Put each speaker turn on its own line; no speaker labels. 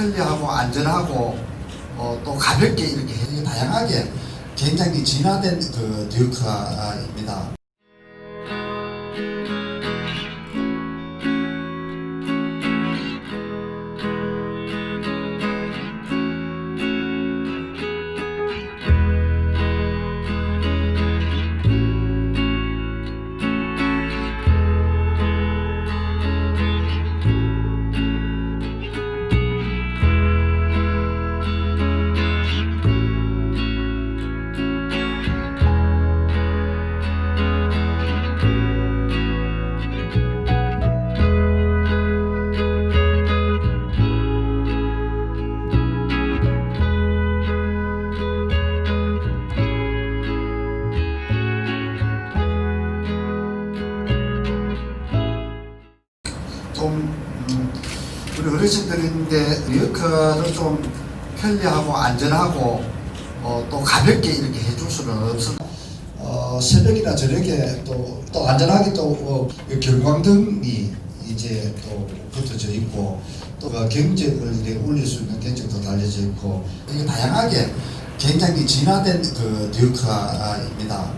편리하고 안전하고 어, 또 가볍게 이렇게 해- 다양하게 굉장히 진화된 그 듀크입니다. 좀 음, 우리 어르신들인데 리어카를 좀 편리하고 안전하고 어, 또 가볍게 이렇게 해줄 수는 없어. 어, 새벽이나 저녁에 또, 또 안전하게 또 어, 이 경광등이 이제 또 붙어져 있고 또그 경적을 이렇게 올릴 수 있는 경적도 달려져 있고 이게 다양하게 굉장히 진화된 그 듀크입니다.